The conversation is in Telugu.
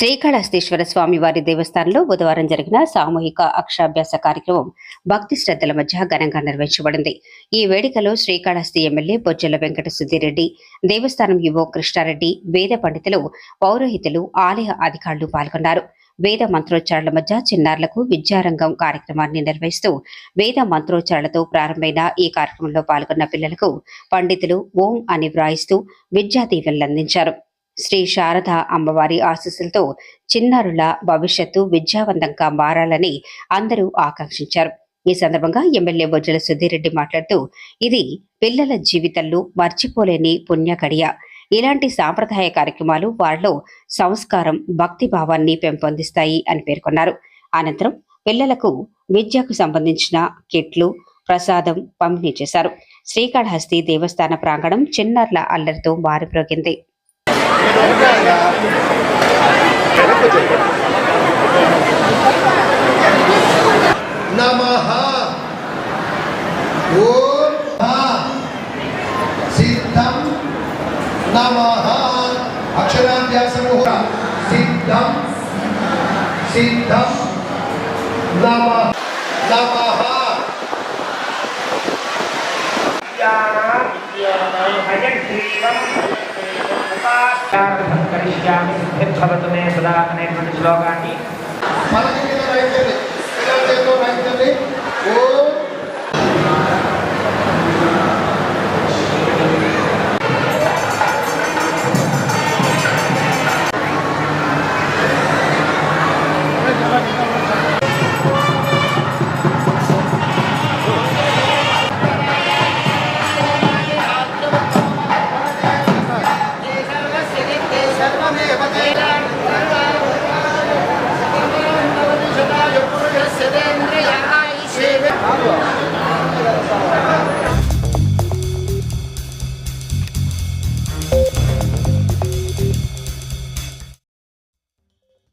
శ్రీకాళహస్తీశ్వర స్వామి వారి దేవస్థానంలో బుధవారం జరిగిన సామూహిక అక్షరాభ్యాస కార్యక్రమం భక్తి శ్రద్ధల మధ్య ఘనంగా నిర్వహించబడింది. ఈ వేడుకలో శ్రీకాళహస్తి ఎమ్మెల్యే బొజ్జల వెంకట సుధీరెడ్డి దేవస్థానం యువో కృష్ణారెడ్డి వేద పండితులు పౌరోహితులు ఆలయ అధికారులు పాల్గొన్నారు. వేద మంత్రోచ్చారణల మధ్య చిన్నారులకు విద్యారంగం కార్యక్రమాన్ని నిర్వహిస్తూ వేద మంత్రోచ్చారణలతో ప్రారంభమైన ఈ కార్యక్రమంలో పాల్గొన్న పిల్లలకు పండితులు ఓం అని వ్రాయిస్తూ విద్యా దీవెనలు అందించారు శ్రీ శారద అమ్మవారి ఆశీస్సులతో చిన్నారుల భవిష్యత్తు విద్యావంతంగా మారాలని అందరూ ఆకాంక్షించారు. ఈ సందర్భంగా ఎమ్మెల్యే బొజ్జల సుధీరెడ్డి మాట్లాడుతూ ఇది పిల్లల జీవితంలో మర్చిపోలేని పుణ్యకడియ. ఇలాంటి సాంప్రదాయ కార్యక్రమాలు వారిలో సంస్కారం భక్తి భావాన్ని పెంపొందిస్తాయి అని పేర్కొన్నారు. అనంతరం పిల్లలకు విద్యకు సంబంధించిన కిట్లు ప్రసాదం పంపిణీ చేశారు. శ్రీకాళహస్తి దేవస్థాన ప్రాంగణం చిన్నారుల అల్లరితో మారిప్రోగింది नमः। ओम सिद्धम नमः। अक्षराभ्यासमूह सिद्धम सिद्धम కరిష్యామి స్థిర్భవతు మే సదా అనేటువంటి శ్లోకాన్ని Amém,